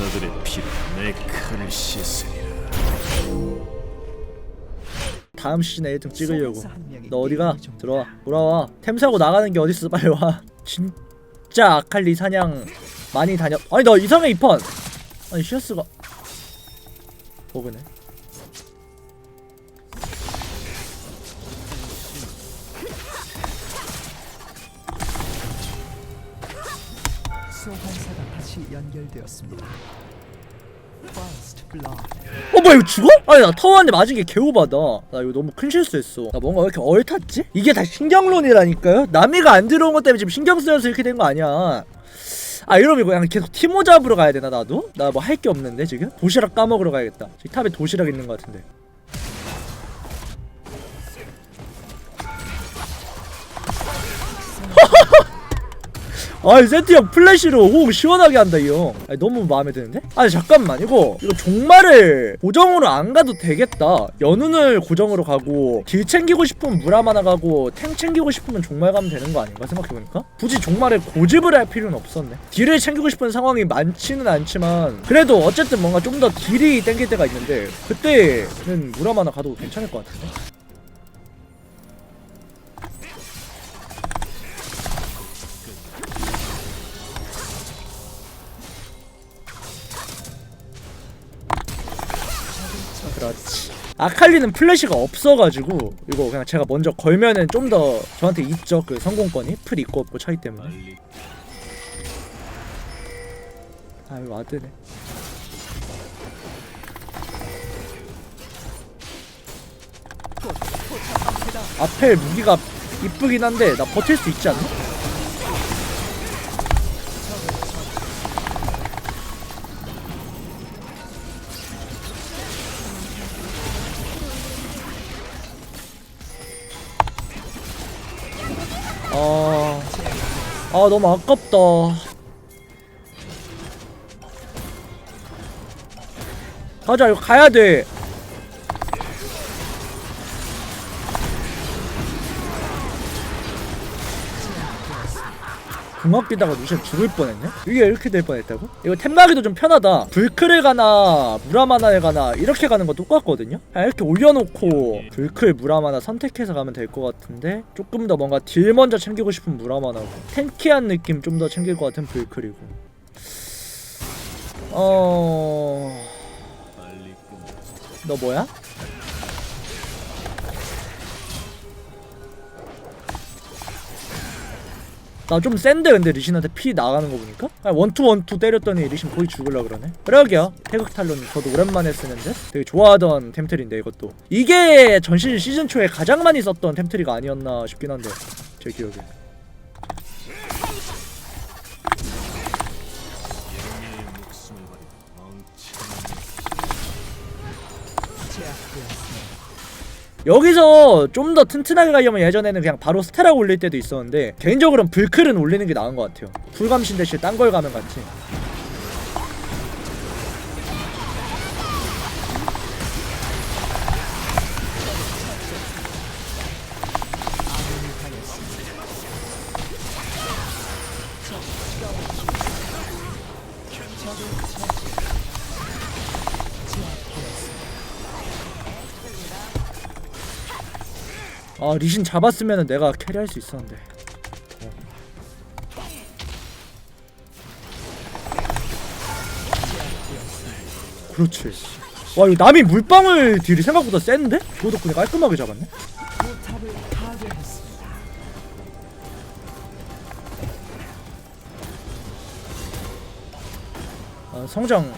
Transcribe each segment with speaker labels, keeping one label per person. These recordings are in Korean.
Speaker 1: 저들의 피로 내 칼을 씻으리라.
Speaker 2: 다음 시즌에 1등 찍으려고. 너 어디가? 들어와. 돌아와. 템 사고 나가는 게 어딨어 빨리 와. 진짜 아칼리 사냥 많이 다녀. 아니 나 이상해 이판. 아니 시어스가. 버그네
Speaker 3: 소환사가 다시 연결되었습니다.
Speaker 2: 어 뭐야 이거 죽어? 아니 나 타워한테 맞은 게 개오바다 나 이거 너무 큰 실수했어 나 뭔가 왜 이렇게 얼탔지? 이게 다 신경론이라니까요? 남이가 안 들어온 것 때문에 지금 신경 쓰여서 이렇게 된 거 아니야 아 이러면 그냥 계속 티모 잡으러 가야 되나 나도? 나 뭐 할 게 없는데 지금? 도시락 까먹으러 가야겠다 저기 탑에 도시락 있는 것 같은데 아이 세티 형 플래시로 호흡 시원하게 한다 이형. 너무 마음에 드는데? 아니 잠깐만 이거. 이거 종말을 고정으로 안 가도 되겠다. 연운을 고정으로 가고 딜 챙기고 싶으면 무라마나 가고 탱 챙기고 싶으면 종말 가면 되는 거 아닌가 생각해보니까? 굳이 종말에 고집을 할 필요는 없었네. 딜을 챙기고 싶은 상황이 많지는 않지만 그래도 어쨌든 뭔가 좀 더 딜이 땡길 때가 있는데 그때는 무라마나 가도 괜찮을 것 같은데 그렇지. 아칼리는 플래시가 없어가지고 이거 그냥 제가 먼저 걸면은 좀 더 저한테 있죠 그 성공권이 풀 있고 없고 차이 때문에.
Speaker 1: 빨리
Speaker 2: 아유 와드네. 앞에 무기가 이쁘긴 한데 나 버틸 수 있지 않나? 아 너무 아깝다. 가자 이거 가야 돼. 궁합 끼다가 루시안 죽을 뻔했네? 이게 이렇게 될 뻔했다고? 이거 템나기도 좀 편하다 불클에 가나 무라마나에 가나 이렇게 가는 거 똑같거든요? 그냥 이렇게 올려놓고 불클 무라마나 선택해서 가면 될 것 같은데 조금 더 뭔가 딜 먼저 챙기고 싶은 무라마나고 탱키한 느낌 좀 더 챙길 것 같은 불클이고 어... 너 뭐야? 나 좀 센데 근데 리신한테 피 나가는 거 보니까? 아니, 원투 원투 때렸더니 리신 거의 죽을라 그러네. 그러게요 태극 탈론 저도 오랜만에 쓰는데 되게 좋아하던 템트리인데 이것도. 이게 전신 시즌 초에 가장 많이 썼던 템트리가 아니었나 싶긴 한데 제 기억에 여기서 좀 더 튼튼하게 가려면 예전에는 그냥 바로 스테라 올릴 때도 있었는데 개인적으로는 불클은 올리는 게 나은 것 같아요. 불감신 대신 딴 걸 가면 같이 아 리신 잡았으면 내가 캐리할 수 있었는데 어. 그렇지 와 이거 남이 물방울 딜이 생각보다 센데? 그거 덕분에 깔끔하게 잡았네. 아, 성장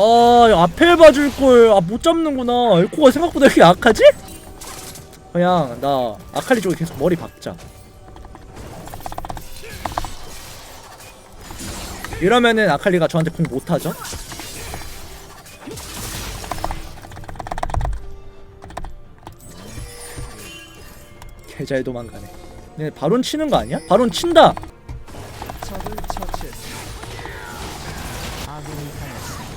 Speaker 2: 아 앞에 봐줄 걸. 아 못 잡는구나. 에코가 생각보다 이렇게 약하지? 그냥 나 아칼리 쪽에 계속 머리 박자. 이러면은 아칼리가 저한테 공 못하죠? 개잘 도망가네 네 바론 치는 거 아니야? 바론 친다!
Speaker 3: 적을
Speaker 2: 처치했습니다.
Speaker 3: 아군이 당했습니다.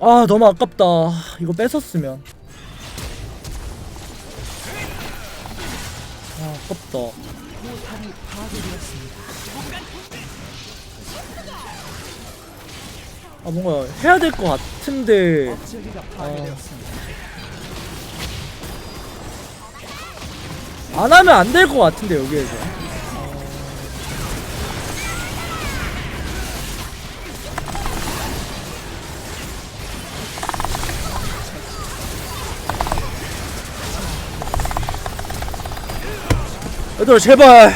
Speaker 2: 아 너무 아깝다. 이거 뺏었으면. 아 아깝다
Speaker 3: 포탑이 파괴되었습니다.
Speaker 2: 아 뭔가 해야 될 것 같은데
Speaker 3: 파괴되었습니다.
Speaker 2: 안 하면 안 될 것 같은데 여기에서 얘들아 제발.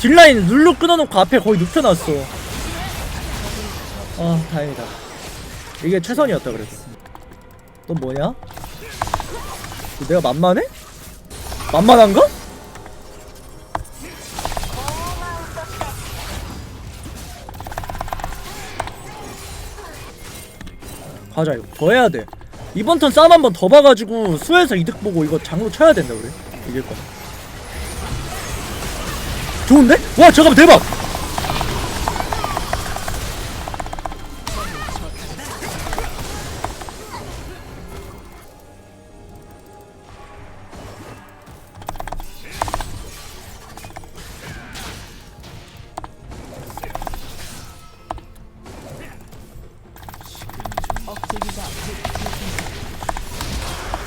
Speaker 2: 딜라인 룰루 끊어놓고 앞에 거의 눕혀놨어. 아 다행이다. 이게 최선이었다 그래도. 넌 뭐냐? 내가 만만해? 만만한가? 가자 이거. 더 해야 돼. 이번 턴 싸움 한 번 더 봐가지고 수에서 이득 보고 이거 장로 쳐야 된다 우리 이길 거 좋은데? 와 잠깐만 대박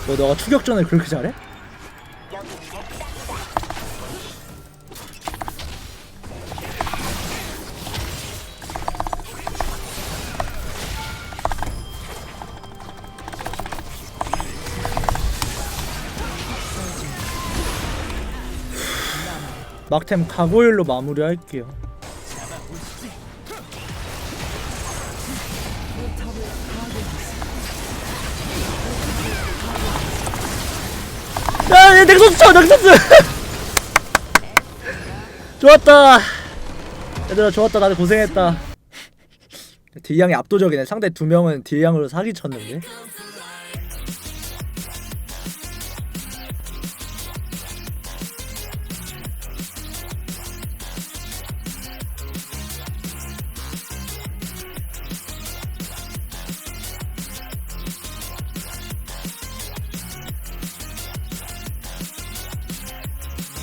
Speaker 2: 너 너가 추격전을 그렇게 잘해? 막템 가고일로 마무리할게요. 야, 얘 넥서스 쳐, 넥서스! 좋았다. 얘들아, 좋았다. 다들 고생했다. 딜량이 압도적이네. 상대 두 명은 딜량으로 사기 쳤는데.